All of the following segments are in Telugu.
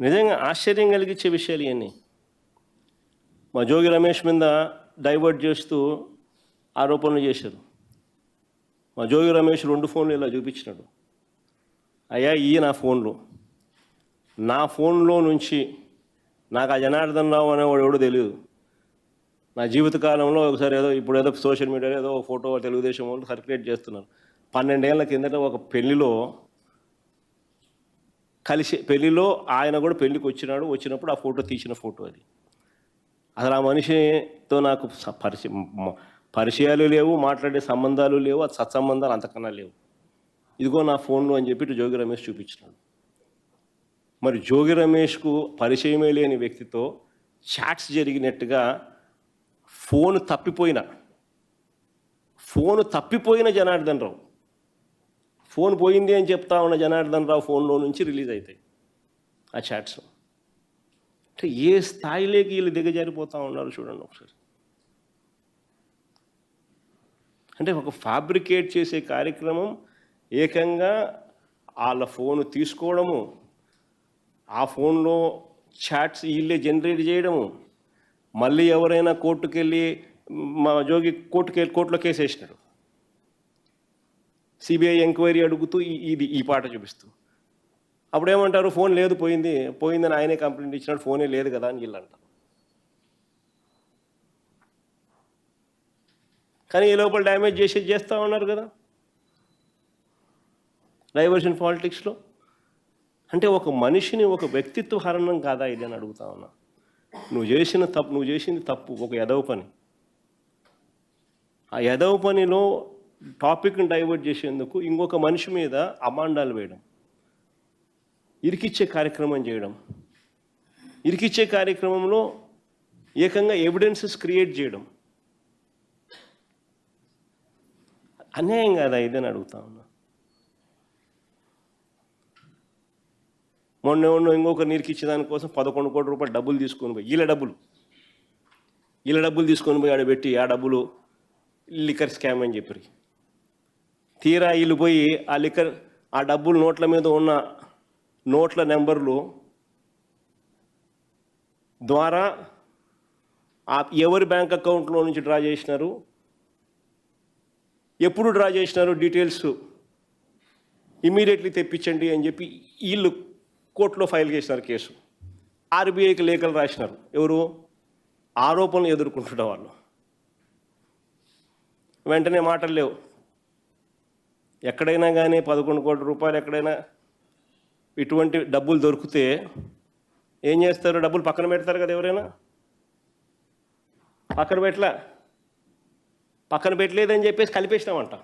నిజంగా ఆశ్చర్యం కలిగించే విషయాలు ఇవన్నీ. మా జోగి రమేష్ మీద డైవర్ట్ చేస్తూ ఆరోపణలు చేశారు. మా జోగి రమేష్ రెండు ఫోన్లు ఇలా చూపించినాడు. అయ్యా ఈ నా ఫోన్లు. నా ఫోన్లో నుంచి నాకు ఆ జనార్దన్ రావు అనేవాడు ఎవడో తెలియదు నా జీవితకాలంలో ఒకసారి ఏదో ఇప్పుడు ఏదో సోషల్ మీడియాలో ఏదో ఒక ఫోటో తెలుగుదేశం వాళ్ళు సర్క్యులేట్ చేస్తున్నారు. పన్నెండేళ్ళ కిందట ఒక పెళ్ళిలో కలిసి పెళ్ళిలో ఆయన కూడా పెళ్ళికి వచ్చినాడు. వచ్చినప్పుడు ఆ ఫోటో తీసిన ఫోటో అది. అసలు ఆ మనిషితో నాకు పరిచయం పరిచయాలు లేవు మాట్లాడే సంబంధాలు లేవు అది సత్సంబంధాలు అంతకన్నా లేవు. ఇదిగో నా ఫోన్లో అని చెప్పి జోగి రమేష్ చూపించినాడు. మరి జోగి రమేష్కు పరిచయమే లేని వ్యక్తితో చాట్స్ జరిగినట్టుగా ఫోన్ తప్పిపోయిన ఫోన్ తప్పిపోయిన జనార్దన్ రావు. ఫోన్ పోయింది అని చెప్తా ఉన్న జనార్దన్ రావు ఫోన్లో నుంచి రిలీజ్ అవుతాయి ఆ చాట్స్. అంటే ఏ స్థాయిలోకి వీళ్ళు దిగజారిపోతూ ఉన్నారు చూడండి ఒకసారి. అంటే ఒక ఫ్యాబ్రికేట్ చేసే కార్యక్రమం ఏకంగా వాళ్ళ ఫోన్ తీసుకోవడము ఆ ఫోన్లో చాట్స్ వీళ్ళే జనరేట్ చేయడము మళ్ళీ ఎవరైనా కోర్టుకెళ్ళి మా జోగి కోర్టుకెళ్ళి కోర్టులో కేసు వేసినాడు. సిబిఐ ఎంక్వైరీ అడుగుతూ ఇది ఈ పాట చూపిస్తూ. అప్పుడు ఏమంటారు ఫోన్ లేదు పోయింది పోయిందని ఆయనే కంప్లైంట్ ఇచ్చినాడు ఫోనే లేదు కదా అని వీళ్ళు అంటారు కానీ ఈ లోపల డ్యామేజ్ చేసేది చేస్తూ ఉన్నారు కదా. డైవర్షన్ పాలిటిక్స్లో. అంటే ఒక మనిషిని ఒక వ్యక్తిత్వ హరణం కాదా ఇది అని అడుగుతా ఉన్నా. నువ్వు చేసిన తప్పు నువ్వు చేసింది తప్పు ఒక ఎదవ పని. ఆ ఎదవ పనిలో టాపిక్ని డైవర్ట్ చేసేందుకు ఇంకొక మనిషి మీద అమాండాలు వేయడం ఇరికిచ్చే కార్యక్రమం చేయడం. ఇరికిచ్చే కార్యక్రమంలో ఏకంగా ఎవిడెన్సెస్ క్రియేట్ చేయడం. అన్యాయం కాదా ఇదని అడుగుతా ఉన్నా. మొన్న మొన్న ఇంకొక నీరుకిచ్చే దానికోసం పదకొండు కోట్ల రూపాయలు డబ్బులు తీసుకొని పోయి ఇళ్ళ డబ్బులు. వీళ్ళ డబ్బులు తీసుకొని పోయి ఆడబెట్టి ఆ డబ్బులు లిక్కర్ స్కామ్ అని చెప్పి తీరా వీళ్ళు పోయి ఆ లిక్కర్ ఆ డబ్బులు నోట్ల మీద ఉన్న నోట్ల నెంబర్లు ద్వారా ఆ ఎవరి బ్యాంక్ అకౌంట్లో నుంచి డ్రా చేసినారు? ఎప్పుడు డ్రా చేసినారు? డీటెయిల్స్ ఇమీడియట్లీ తెప్పించండి అని చెప్పి వీళ్ళు కోర్టులో ఫైల్ చేసినారు కేసు. ఆర్బీఐకి లేఖలు రాసినారు. ఎవరు? ఆరోపణలు ఎదుర్కొంటున్న వాళ్ళు. వెంటనే మాటలు లేవు. ఎక్కడైనా కానీ పదకొండు కోట్ల రూపాయలు ఎక్కడైనా ఇటువంటి డబ్బులు దొరికితే ఏం చేస్తారు? డబ్బులు పక్కన పెడతారు కదా ఎవరైనా? పక్కన పెట్టలా? పక్కన పెట్టలేదని చెప్పేసి కలిపేసినామంట.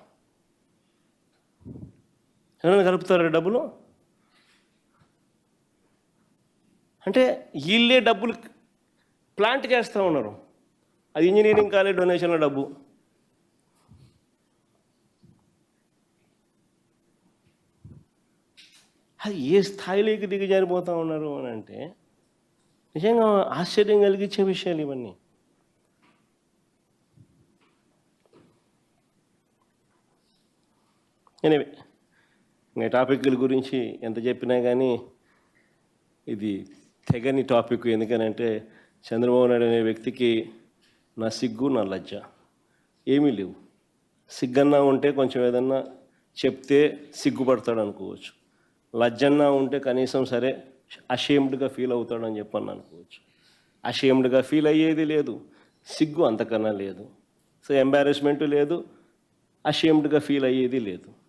ఎవరైనా కలుపుతారా డబ్బులు? అంటే వీళ్ళే డబ్బులు ప్లాంట్ చేస్తూ ఉన్నారు. అది ఇంజనీరింగ్ కాలేజ్ డొనేషన్ల డబ్బు. అది ఏ స్థాయిలోకి దిగజారిపోతూ ఉన్నారు అని అంటే నిజంగా ఆశ్చర్యం కలిగించే విషయాలు ఇవన్నీ. ఎనివే ఇంకా టాపిక్ల గురించి ఎంత చెప్పినా కానీ ఇది తెగని టాపిక్. ఎందుకనంటే చంద్రబాబు నాయుడు అనే వ్యక్తికి నా సిగ్గు నా లజ్జ. ఏమీ లేవు. సిగ్గన్నా ఉంటే కొంచెం ఏదన్నా చెప్తే సిగ్గుపడతాడు అనుకోవచ్చు లజ్జన్నా ఉంటే కనీసం సరే అషేమ్డ్గా ఫీల్ అవుతాడని చెప్పని అనుకోవచ్చు. అషేమ్డ్గా ఫీల్ అయ్యేది లేదు సిగ్గు అంతకన్నా లేదు. సో ఎంబారెస్మెంట్ లేదు అషేమ్డ్గా ఫీల్ అయ్యేది లేదు.